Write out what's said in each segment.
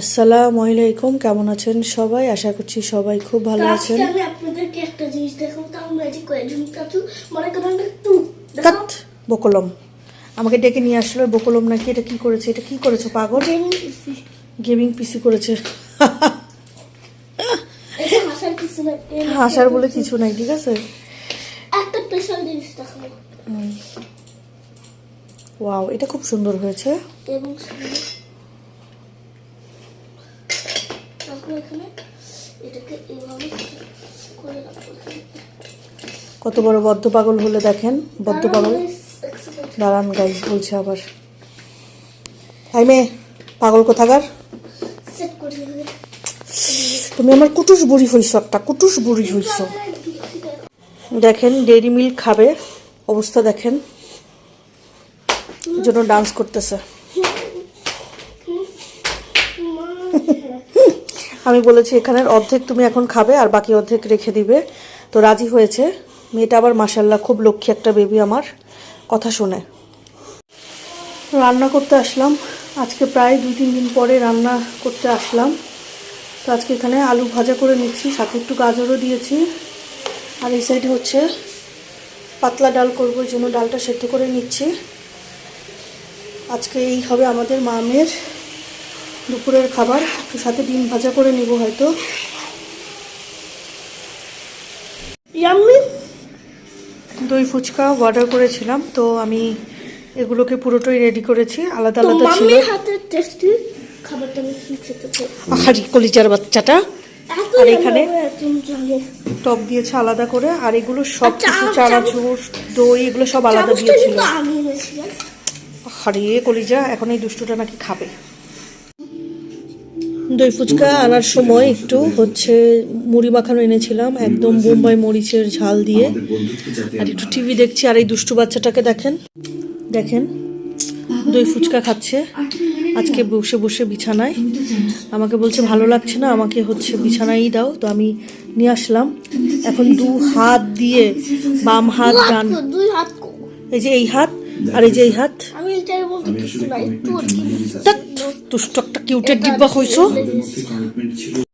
আসসালামু আলাইকুম কেমন আছেন সবাই? আশা করছি সবাই খুব ভালো আছেন। আমি আপনাদেরকে একটা জিনিস দেখাবো তাও ম্যাজিক করে ঝুমকা চু মনে করেন একটু কাট বকলম। আমাকে ডেকে নিয়ে আসলো বকলম নাকি? এটা কি করেছে? এটা কি করেছ পাগল? গেমিং পিসি করেছে। হাসার বলে কিছু নাই ঠিক আছে? একটা স্পেশাল জিনিস দেখাবো। ওয়াও এটা খুব সুন্দর হয়েছে। এবং সামনে এখানে এটাকে এভাবে করে রাখব কত বড় বদ্ধ পাগল হলে দেখেন বদ্ধ পাগল। দাঁড়ান গাইজ বলছে আবার। হাই মেয়ে পাগল কোথাকার। তুমি আমার কুটুস বুড়ি হইছ একটা কুটুস বুড়ি হইছ। দেখেন ডেইরি মিল্ক খাবে। অবস্থা দেখেন। জন্য ডান্স করতেছে। আমি বলেছি, এখানের অর্ধেক তুমি এখন খাবে আর বাকি অর্ধেক রেখে দিবে। তো রাজি হয়েছে। মেয়েটা আবার মাসাল্লাহ খুব লক্ষ্মী একটা বেবি আমার। কথা শোনে। রান্না করতে আসলাম। আজকে প্রায় দুই, তিন দিন পরে রান্না করতে আসলাম। তো আজকে এখানে আলু ভাজা করে নিচ্ছি, সাথে একটু গাজরও দিয়েছি। আর এই সাইডে হচ্ছে পাতলা ডাল করব জন্য ডালটা সেদ্ধ করে নিচ্ছি। আজকে এই হবে আমাদের মামের দুপুরের খাবার একটু সাথে ডিম ভাজা করে নিব হয়তো? দই ফুচকা অর্ডার করেছিলাম তো আমি এগুলোকে পুরোটাই রেডি করেছি আলাদা আলাদা ছিল। মাম্মির হাতের টেস্টি খাবারটা আমি কি খেতে আহারি কলিজার বাচ্চাটা। আর এখানে? টক দিয়েছে আলাদা করে আর এগুলো সব আর কিছু চানাচুর দই এগুলো সব আলাদা দিয়েছিল। হারিয়ে কলিজা এখন এই দুষ্টুটা নাকি খাবে। দই ফুচকা আনার সময় একটু হচ্ছে মুড়ি মাখানো এনেছিলাম একদম বোম্বাই মরিচের ঝাল দিয়ে। আর একটু টিভি দেখছি আর এই দুষ্টু বাচ্চাটাকে দেখেন। দেখেন দই ফুচকা খাচ্ছে। আজকে বসে বসে বিছানায়। আমাকে বলছে ভালো লাগছে না আমাকে হচ্ছে বিছানায় দাও। তো আমি নিয়ে আসলাম। এখন দু হাত দিয়ে বাম হাত ডান। এই যে এই হাত আর এই যে এই হাত। আমি বলতে কিছু একটা কিউটের ডিব্বা হইছো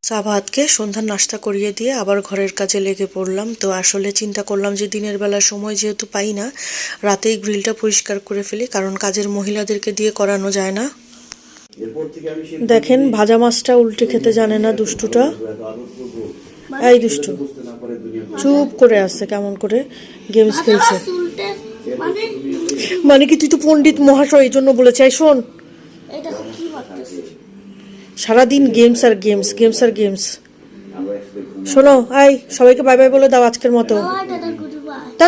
চা ভাতকে সন্ধ্যার নাস্তা করিয়ে দিয়ে আবার ঘরের কাজে লেগে পড়লাম। তো আসলে চিন্তা করলাম যে দিনের বেলা সময় যেহেতু পাই না রাতেই গ্রিলটা পরিষ্কার করে ফেলি কারণ কাজের মহিলাদেরকে দিয়ে করানো যায় না। দেখেন ভাজা মাছটা উল্টে খেতে জানে না দুষ্টুটা। এই দুষ্টু। চুপ করে আসছে কেমন করে গেমস খেলছে। মানে? মানে কি তুই তো পণ্ডিত মহাশয় এই জন্য বলে চাই শোন। সারাদিন গেমস আর গেমস গেমস আর গেমস শোনো আই সবাইকে বাই বাই বলে দাও আজকের মতো। তা